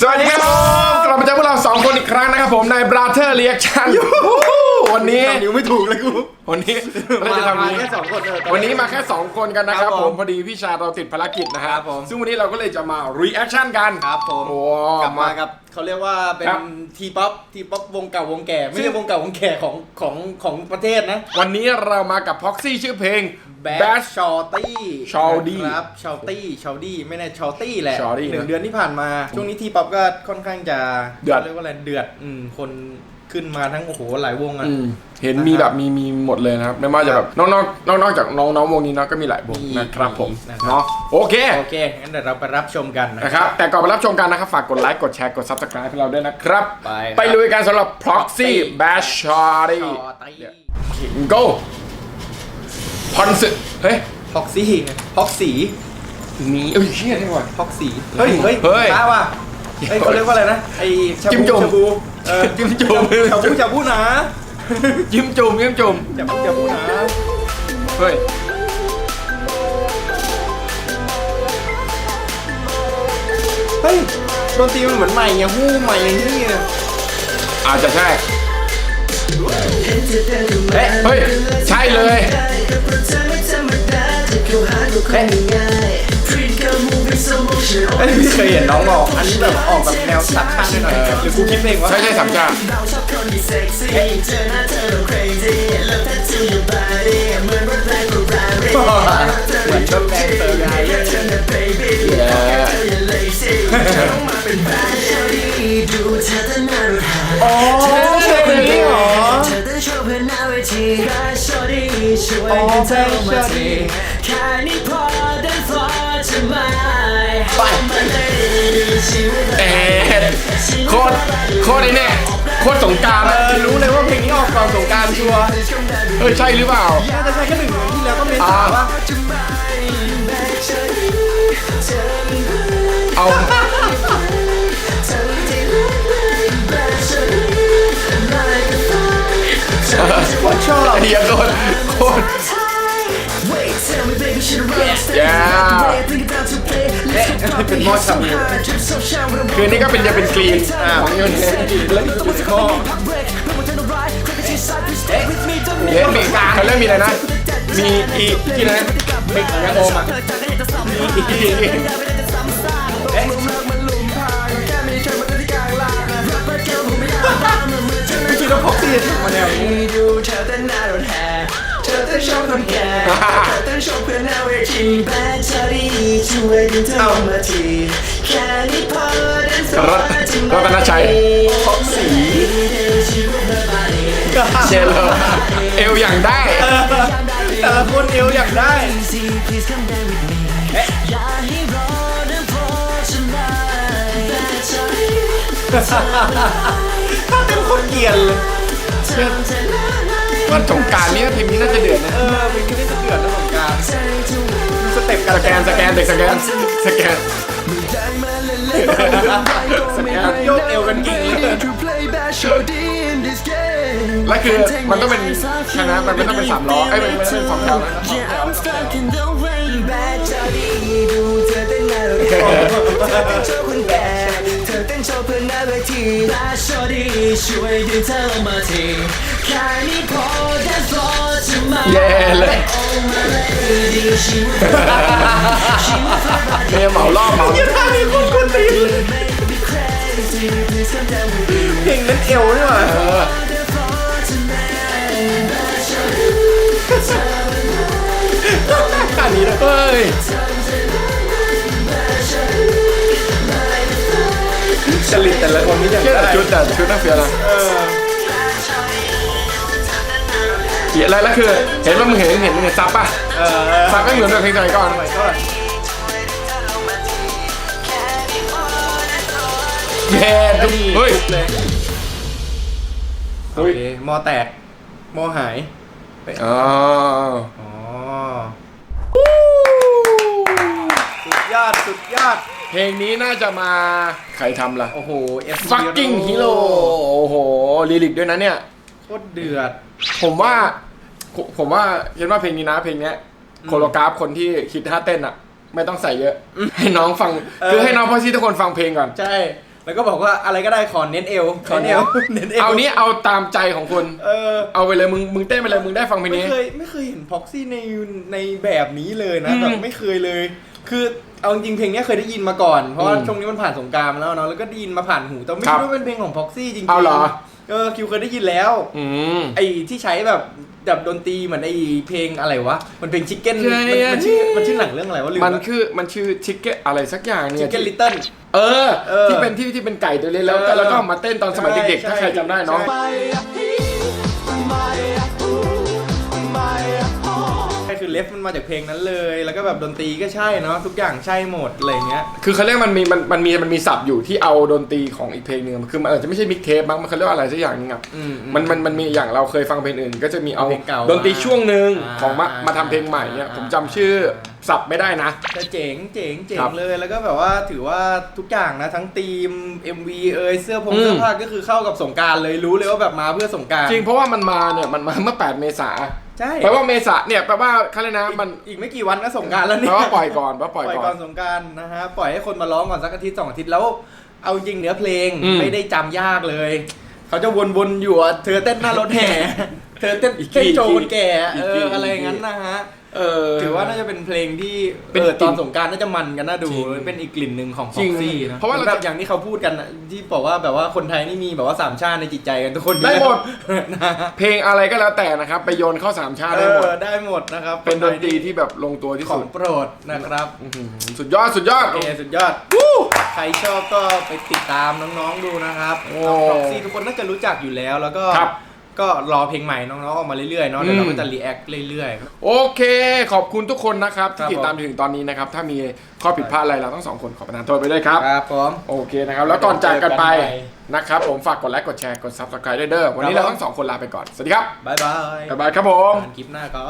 สวัสดีครับผมกลับมาเจอพวกเราสองคนอีกครั้งนะครับผมใน Brother Reaction วันนี้ทำนิ้วไม่ถูกเลยกูวันนี้เราจะทำมานี้แค่สองคนเออ วันนี้มาแค่2คนกันนะครับครับผผมมพอดีพี่ชาเราติดภารกิจนะคครัรับบผม ซึ่งวันนี้เราก็เลยจะมา reaction กันครับผมโอ้ กลับมากับเขาเรียกว่าเป็นครับทีป๊อปทีป๊อปวงเก่าวงแก่ ไม่ซึ่ใช่ง วงเก่าวงแก่ของของของประเทศนะ วันนี้เรามากับ Proxy ชื่อเพลง Bad Bash s h o r t y Shawty ครับ s h o r t y s h o r t y ไม่แน่ s h o r t y แหละ Shawty หนึ่นะงเดือนที่ผ่านมา ช่วงนี้ทีป๊อปก็ค่อนข้างจะเดือดขาเรียกว่าอะไรเดือดอืมคนขึ้นมาทั้งโอ้โหหลายวงอะ อืมเห็นนะครับมีแบบมีมีหมดเลยนะครับ ไม่ว่าจะแบบนอกนอกนอกนอกจากน้องน้องวงนี้นะก็มีหลายวงมีนะครับผมนะครับ เนาะโอเคโอเค งั้นเดี๋ยวเราไปรับชมกันนะ นะครับ แต่ก่อนไปรับชมกันนะครับ ฝากกดไลค์กดแชร์กด Subscribe ให้เราด้วยนะครับ ไปครับ ไปลุยกันสำหรับ Proxy Bash Shawty ชอตี้ go พอนสึเฮ้ยฮอกซี่ฮอกสีมีเอ้ยเชี่ยได้ว่ะฮอกสีเฮ้ยเฮ้ยเฮ้ยช้าว่ะเฮ้ยเขาเรียกว่าอะไรนะไอชาจิ้มบูจุ่มชาบูเออจิ้มจุ่มชาบูชาบูนะยิ้มจุ่มยิ้มจุ่มชาบูชาบูนะเฮ้ยเฮ้ยดนตรีมันเหมือนใหม่ไงฮู้ใหม่อย่างนี้เลยอาจจะใช่เอ๊ะเฮ้ยใช่เลย เอ้ยพี่เคยเห็นน้องบอกอันนี้แบบออกแบบแนวสัตว์ข้างหน่อยๆหรือกูคิดเองวะใช่ใช่สามชาติเหมือนต้นแดงเตอร์ไงอ๋อเพลงนี้เหรออ๋อแฟชั่นแค่นี้พอได้พอจะ ไม่ไปเอ๊ะโคตรโคตรไอ้เนี่ยโคตรสงกรารเออรู้เลยว่าเพลงนี้ออกก่อนสงกรารชัวร์เฮ้ยใช่หรือเปล่าน่าจะใช่แค่หนึ่งเดือนที่แล้วก็เมษาปะเอาว่าชอบเดียโคตรโคตร เป็นหม้อชาบูคือนี่ก็เป็นจะเป็นกรีนอ่าของยูเนสแล้วนี่คือหม้อเยสมีเขาเริ่มมีอะไรนะมีอีที่ไหนมิกยังโอมอะมีอีไม่คิดว่าพ็อกซี่จะทำมาแนวนี้ เธอเต้นชอบคนแก่เธอต้นชอบเพื่อนหน้าเวทีแบดเธอดีช่วยดึงเธอลงมาทีแค่นี้พอได้พอรัตจะรัตนชัยพ็อกซี่เชลเอวอย่างได้ แต่ละคนเอวอย่าให้รอเดินพอฉันได้เธอดีถ้าเป็นคนเกลียนเลย ว่าสงกรารนี้เพลงนี้น่าจะเดือดนะเออเป็นที่ได้เดือดนะสงกรารใจทุกดูสเต็ปการสแกนสแกนเด็กสแกนสแกนได้มาเล่นๆสแกนโยกเอวกันกิ่งเลย to play bad shorty in this game แล้วคือมันต้องเป็นชนะมันไม่ต้องเป็นสามล้อไอ้ยมันไม่ต้องเป็นสองแถวนะ Yeah I'm stuck in the rain bad shorty ดูเธอเต้นหน้ารถแห่เธอเต้นโชว์คนแก่เธอเต้นโชว์เพื่อนหน้าเวที bad shorty ช่วยดึงเธอลงมาทีแค่นี้พอ that's all จะมาเย่เลย Oh my lady she will she will forever เมียเหมารอบเหมาท่านี้คนคนตีน make me crazy please come down with me เพลงนั้นเอวนี่หว่าท่านี้เลยเฮ้ยจริตแต่ละคนนี่อย่างเชื่อได้แต่ชุดแต่ชุดน่าเฟียนะ เออเหี้ยอะไรแล้วคือ เห็นว่ามึงเห็นเห็นเห็นซับป่ะเออซับไม่เหมือนแบบเพลงสมัยก่อนสมัยก่อนเย้ทุกเฮ้ยเลยโอเฮ้ยเคมอแตกมอหายอ๋ออ๋อสุดยอดสุดยอดเพลงนี้น่าจะมาใครทำล่ะ โอ้โห F fucking hero โอ้โหลิลิกด้วยนะเนี่ย โคตรเดือด ผมว่าผมผมว่าเห็นว่าเพลงนี้นะเพลงเนี้ยโคโรกราฟคนที่คิดท่าเต้นอะ ไม่ต้องใส่เยอะ ให้น้องฟังคือให้น้องพ่อซี่ทุกคนฟังเพลงก่อนใช่ แล้วก็บอกว่าอะไรก็ได้ขอเน้นเอวขอเน้นเอวเน้นเอวเอานี้เอาตามใจของคุณเออ เอาไปเลยมึงมึงเต้นไปเลยมึงได้ฟังเพลงไม่นี้ เคยไม่เคยเห็นพ็อกซี่ในในแบบนี้เลยนะอืมแบบไม่เคยเลย คือเอาจริงๆเพลงเนี้ยเคยได้ยินมาก่อน เพราะว่าอืมช่วงนี้มันผ่านสงกรารมาแล้วเนาะแล้วก็ได้ยินมาผ่านหู แต่ไม่ครัคิบดว่าเป็นเพลงของพ็อกซี่จริงๆเอาเหรอ เออคิวเคยได้ยินแล้ว อืม ไอ้ที่ใช้แบบแบบดนตรีเหมือนไอ้เพลงอะไรวะ มันเพลงชิคเก้นใช่ มันชื่อมันชื่อหนังเรื่องอะไรวะลืมมันคือมันชื่อชิคเก้อะไรสักอย่างเนี่ชิยคเก้นลิตเติ้ล เออ เออที่เป็นที่ที่เป็นไก่ตัวเล็กแล้วเออแล้วก็มาเต้นตอนสมัยเด็กๆใช่ถ้าใครจำได้เนาะใช่ ฟมันมาจากเพลงนั้นเลย แล้วก็แบบดนตรีก็ใช่เนาะทุกอย่างใช่หมดอะไรเงี้ย คือเขาเรียกมันมีมันมันมีมันมีศัพท์อยู่ที่เอาดนตรีของอีกเพลงหนึ่งคือมันอาจจะไม่ใช่มิกเทปมั้งมันเขาเรียกว่าอะไรสักอย่างหนึงอะอืมอืม มันมันมันมีอย่างเราเคยฟังเพลงอื่น ก็จะมีเอาเพลงเก่าดนตรีช่วงหนึ่งอ่าของมาอ่ามาทำเพลงใหม่เนี่ยอ่า ผมจำชื่อศัพท์ไม่ได้นะ แต่เจ๋งเจ๋งเจ๋ครังบเลยแล้วก็แบบว่าถือว่าทุกอย่างนะทั้งธีม MV เอยเสื้อผงอืม เสื้อผ้าก็คือเข้ากับสงกรารเลยรู้เลยว่าแบบมาเพื่อสงกราร จริงเพราะว่ามันมาเนี่ยมันมาเมื่อ 8 เมษา ใช่แปลว่าเมษาเนี่ยแปลว่าเขาเลยกนะมันอีกไม่กี่วันก็สงกรารแล้วแปเนี่ลยว่าปล่อยก่อนว่าปล่อยปล่อยก่ก่ออนนสงกรารนะฮะปล่อยให้คนมาร้องก่อนสักอาทิตย์สองอาทิตย์แล้ว เอาจริงเนื้อเพลงอืมไม่ได้จำยากเลย เขาจะวนๆอยู่อะเธอเต้นหน้ารถแห่ เธอเต้นอีกทีเต้นโจอีกทีคนแก่อีเอกทีออีกทีอะไรอย่างนั้นนะฮะ เออ ถือว่าน่าจะเป็นเพลงที่เป็นเออกลิ่ตอนนสงกรารน่าจะมันกันน่าดู จริงเป็นอีกกลิ่นหนึ่งของจริงซี่นะเพราะว่าหมือนเราแบบอย่างที่เขาพูดกันน่ะที่บอกว่าแบบว่าคนไทยนี่มีแบบว่าสามชาติในจิตใจกันทุกคนอยู่ได้หมด แล้วนะฮะเพลงอะไรก็แล้วแต่นะครับ ไปโยนเข้าสามชาติเอได้หมดอได้หมดนะครับเป็นดนตรีที่แบบลงตัวที่ขอสุงด โปรดนะครับอื้อหือสุดยอดสุดยอด โอเคสุดยอด ใครชอบก็ไปติดตามน้องๆดูนะครับโอ้ฟ็อกซี่ทุกคนน่าจะรู้จักอยู่แล้วแล้วก็ครับ ก็รอเพลงใหม่น้องๆออกมาเรื่อยๆเนาะเดี๋ยวเราอืมก็จะรีแอคเรื่อยๆครับโอเค ขอบคุณทุกคนนะครับครัที่บติดตามจนถึงตอนนี้นะครับ ถ้ามีข้อผิดพลาดอะไรเราทั้งสองคนขอประทานโทษไปด้วยครับ ครับผม โอเคนะครับ แล้วก่อนจากกันไปเจอกันใหม่ นะครับผมฝากกดไลค์กดแชร์กด subscribe ด้วยเด้อวันนี้ครับเราผมทั้งสองคนลาไปก่อน สวัสดีครับบายบายบ๊ายบายครับผมคลิปหน้าครั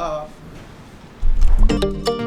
บ